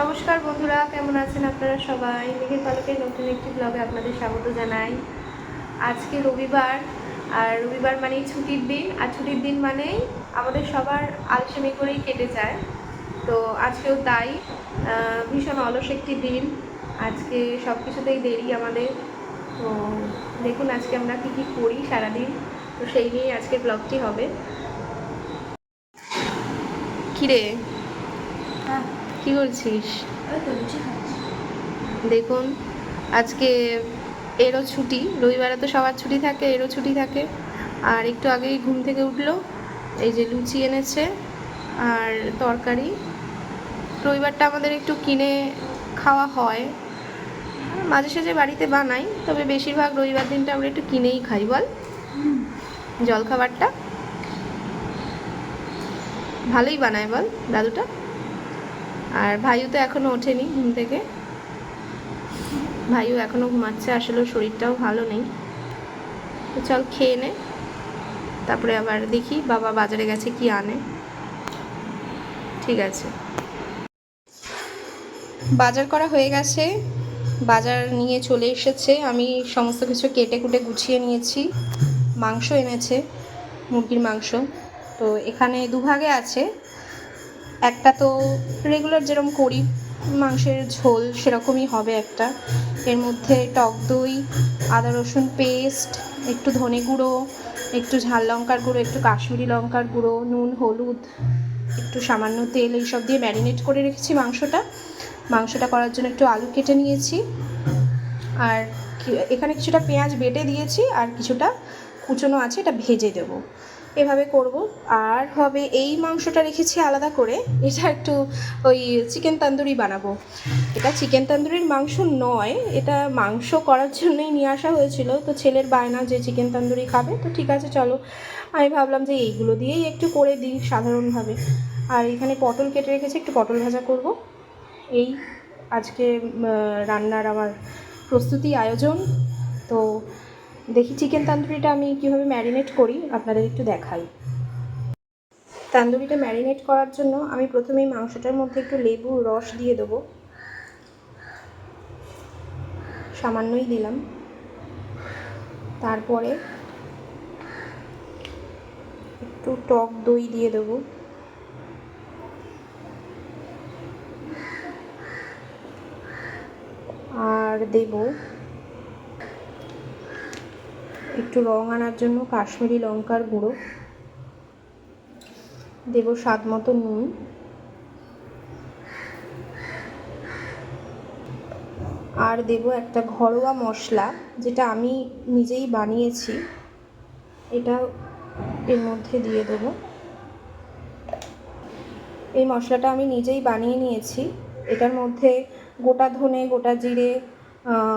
নমস্কার বন্ধুরা, কেমন আছেন আপনারা সবাই? মেঘের পালকের নতুন একটি ব্লগে আপনাদের স্বাগত জানাই। আজকে রবিবার, আর রবিবার মানেই ছুটির দিন, আর ছুটির দিন মানেই আমাদের সবার আলসেমি করেই কেটে যায়। তো আজকেও তাই ভীষণ অলস একটি দিন। আজকে সব কিছুতেই দেরি আমাদের। তো দেখুন আজকে আমরা কী কী করি সারাদিন। তো সেই নিয়েই আজকে ব্লগটি হবে। কিরে? কি করছিস? দেখুন, আজকে এরও ছুটি, রবিবারে তো সবার ছুটি থাকে, এরও ছুটি থাকে। আর একটু আগেই ঘুম থেকে উঠল, এই যে লুচি এনেছে আর তরকারি। রবিবারটা আমাদের একটু কিনে খাওয়া হয়। মাঝে সাঝে বাড়িতে বানাই, তবে বেশিরভাগ রবিবার দিনটা আমরা একটু কিনেই খাই, বল। জলখাবারটা। ভালোই বানায়, বল, দাদুটা। আর ভাইও তো এখনও ওঠেনি ঘুম থেকে। ভাইও এখনও ঘুমাচ্ছে, আসলে শরীরটাও ভালো নেই। তো চল খেয়ে নে। তারপরে আবার দেখি বাবা বাজারে গেছে কি আনে। ঠিক আছে। বাজার করা হয়ে গেছে। বাজার নিয়ে চলে এসেছে। আমি সমস্ত কিছু কেটে কুটে গুছিয়ে নিয়েছি। মাংস এনেছে, মুরগির মাংস। তো এখানে দুভাগে আছে। একটা তো রেগুলার যেরকম করি, মাংসের ঝোল সেরকমই হবে একটা। এর মধ্যে টক দই, আদা রসুন পেস্ট একটু ধনে গুঁড়ো, একটু ঝাল লঙ্কার গুঁড়ো, একটু কাশ্মীরি লঙ্কার গুঁড়ো, নুন, হলুদ, একটু সামান্য তেল, এইসব দিয়ে ম্যারিনেট করে রেখেছি মাংসটা। মাংসটা করার জন্য একটু আলু কেটে নিয়েছি। আর এখানে কিছুটা পেঁয়াজ বেটে দিয়েছি আর কিছুটা কুচনো আছে, এটা ভেজে দেবো। এভাবে করব। আর হবে এই মাংসটা রেখেছি আলাদা করে। এটা একটু ওই চিকেন তান্দুরি বানাবো। এটা চিকেন তান্দুরির মাংস নয়, এটা মাংস করার জন্যই নিয়ে আসা হয়েছিল। তো ছেলের বায়না যে চিকেন তান্দুরি খাবে, তো ঠিক আছে, চলো। আমি ভাবলাম যে এইগুলো দিয়েই একটু করে দিই সাধারণভাবে। আর এখানে পটল কেটে রেখেছি, একটু পটল ভাজা করব। এই আজকে রান্নার আমার প্রস্তুতি আয়োজন। তো দেখি চিকেন তান্দুরিটা আমি কীভাবে ম্যারিনেট করি, আপনাদের একটু দেখাই। তান্দুরিটা ম্যারিনেট করার জন্য আমি প্রথমেই মাংসটার মধ্যে একটু লেবুর রস দিয়ে দেবো। সামান্যই দিলাম। তারপরে একটু টক দই দিয়ে দেবো। আর দেব একটু রং আনার জন্য কাশ্মীরি লঙ্কার গুঁড়ো। দেব স্বাদ মতো নুন। আর দেব একটা ঘরোয়া মশলা, যেটা আমি নিজেই বানিয়েছি। এটা এর মধ্যে দিয়ে দেবো। এই মশলাটা আমি নিজেই বানিয়ে নিয়েছি। এটার মধ্যে গোটা ধনে, গোটা জিরে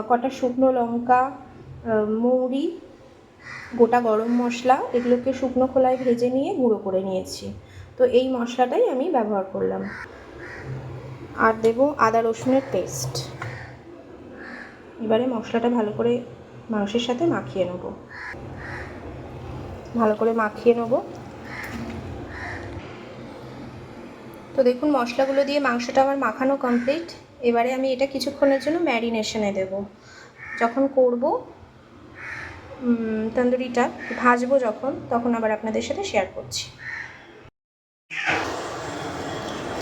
কটা শুকনো লঙ্কা মৌরি গোটা গরম মশলা এগুলোকে শুকনো খোলায় ভেজে নিয়ে গুঁড়ো করে নিয়েছি। তো এই মশলাটাই আমি ব্যবহার করলাম। আর দেব আদা রসুনের পেস্ট। এবারে মশলাটা ভালো করে মাংসের সাথে মাখিয়ে নেব। ভালো করে মাখিয়ে নেব। তো দেখুন, মশলাগুলো দিয়ে মাংসটা আমার মাখানো কমপ্লিট। এবারে আমি এটা কিছুক্ষণের জন্য ম্যারিনেশনে দেব। যখন করব তন্দুরিটা ভাজবো যখন, তখন আবার আপনাদের সাথে শেয়ার করছি।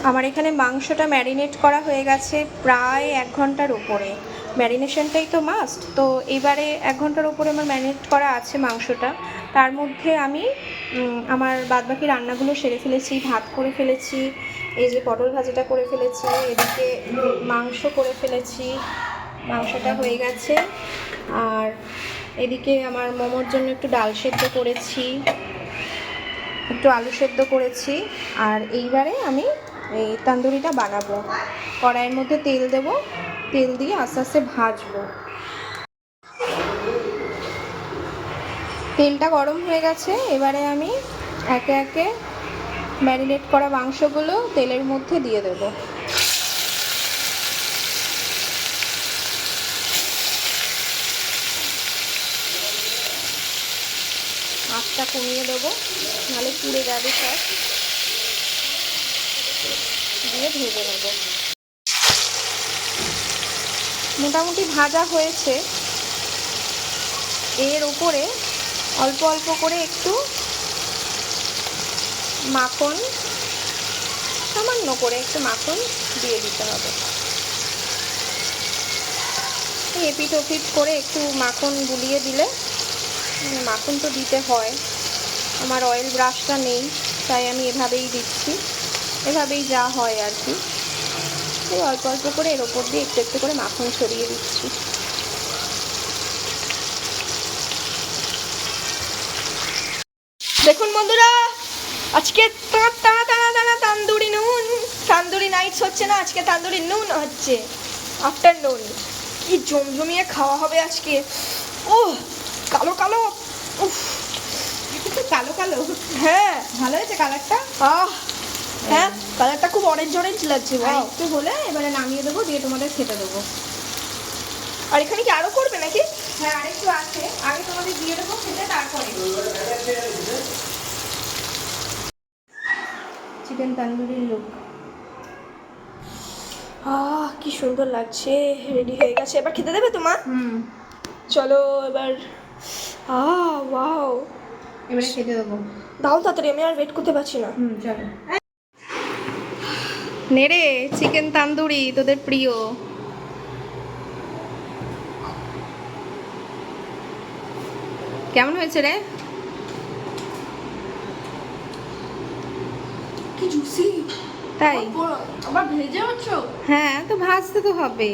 আমার এখানে মাংসটা ম্যারিনেট করা হয়ে গেছে প্রায় এক ঘণ্টার উপরে। ম্যারিনেশনটাই তো মাস্ট তো এবারে এক ঘণ্টার উপরে আমার ম্যারিনেট করা আছে মাংসটা। তার মধ্যে আমি আমার বাদবাকি রান্নাগুলো সেরে ফেলেছি, ভাত করে ফেলেছি, এই যে পটল ভাজাটা করে ফেলেছি, এদিকে মাংস করে ফেলেছি, মাংসটা হয়ে গেছে। আর এদিকে আমার মোমোর জন্য একটু ডাল সেদ্ধ করেছি, একটু আলু সেদ্ধ করেছি, আর এইবারে আমি এই তান্দুরিটা বানাবো। কড়াইয়ের মধ্যে তেল দেব, তেল দিয়ে আস্তে আস্তে ভাজবো। তেলটা গরম হয়ে গেছে, এবারে আমি একে একে ম্যারিনেট করা মাংসগুলো তেলের মধ্যে দিয়ে দেবো। আঁচটা কমিয়ে দেবো, নাহলে পুড়ে যাবে সব। দিয়ে ভেজে নেব। মোটামুটি ভাজা হয়েছে। এর উপরে অল্প অল্প করে একটু মাখন, সামান্য করে একটু মাখন দিয়ে দিতে হবে। এপিট ওপিট করে একটু মাখন বুলিয়ে দিলে উম, মাখন তো দিতে হয়। আমার অয়েল ব্রাশটা নেই তাই আমি এভাবেই দিচ্ছি। এভাবেই যা হয় আর কি। অল্প অল্প করে এর ওপর দিয়ে একটু একটু করে মাখন ছড়িয়ে দিচ্ছি। দেখুন বন্ধুরা আজকে তান্দুরি নুন। তান্দুরি নাইটস হচ্ছে না আজকে তান্দুরি নুন হচ্ছে। আফটারনুন কি জমজমিয়ে খাওয়া হবে আজকে। ও কালো কালো। কালো কালো। হ্যাঁ। ভালো হয়েছে কালারটা? আহ হ্যাঁ কালারটা খুব অরেঞ্জ অরেঞ্জ লাগছে বাহ একটু হলে এবারে নামিয়ে দেবো দিয়ে তোমাদের খেতে দেবো। আর এখানে কি আরও করবে নাকি? হ্যাঁ আরেকটু আছে। আগে তোমাদের দিয়ে দেবো খেতে তারপরে। চিকেন তন্দুরির লুক আহ কি সুন্দর লাগছে রেডি হয়ে গেছে। এবার খেতে দেবে তোমার? হুম। চলো এবার। আহ ওয়াও এবারে খেতে দেবো। দাও তাড়াতাড়ি আমি আর ওয়েট করতে পারছি না। হুম চলো। নেড়ে চিকেন তান্দুরি তোদের প্রিয়। কেমন হয়েছে রে? কি জুসি তাই? আবার ভেজে হচ্ছ? হ্যাঁ তো ভাজতে তো হবে।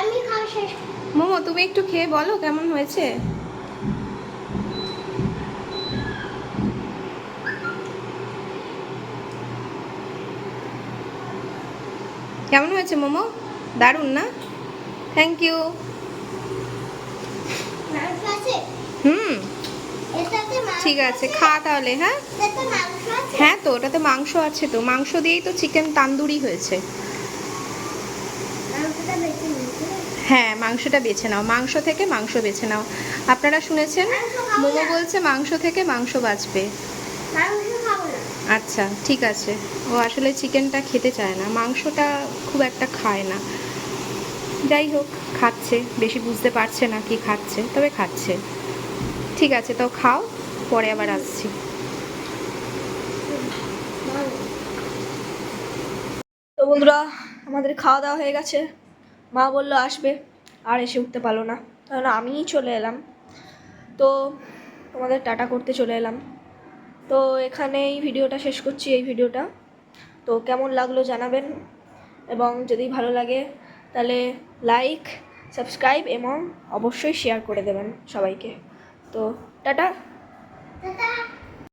আমি খাওয়া শেষ। মোমো তুমি একটু খেয়ে বলো কেমন হয়েছে? কেমন হয়েছে মোমো? দারুণ না? থ্যাংক ইউ হুম। ঠিক আছে খা তাহলে হ্যাঁ? হ্যাঁ তো ওটাতে মাংস আছে তো। মাংস দিয়েই তো চিকেন তান্দুরি হয়েছে। হ্যাঁ মাংসটা বেছে নাও। মাংস থেকে মাংস বেছে নাও। আপনারা শুনেছেন? মোমো বলছে মাংস থেকে মাংস বাঁচবে। আচ্ছা ঠিক আছে। ও আসলে চিকেনটা খেতে চায় না, মাংসটা খুব একটা খায় না। যাই হোক, খাচ্ছে, বেশি বুঝতে পারছে না কি খাচ্ছে, তবে খাচ্ছে। ঠিক আছে, তো খাও, পরে আবার আসছি। তো বন্ধুরা, আমাদের খাওয়া দাওয়া হয়ে গেছে। মা বলল আসবে, আর এসে উঠতে পারল না। কারণ আমিই চলে এলাম। তো তোমাদের টাটা করতে চলে এলাম। তো এখানেই ভিডিওটা শেষ করছি, এই ভিডিওটা। তো কেমন লাগল জানাবেন এবং যদি ভালো লাগে তাহলে লাইক সাবস্ক্রাইব এবং অবশ্যই শেয়ার করে দেবেন সবাইকে। তো টাটা।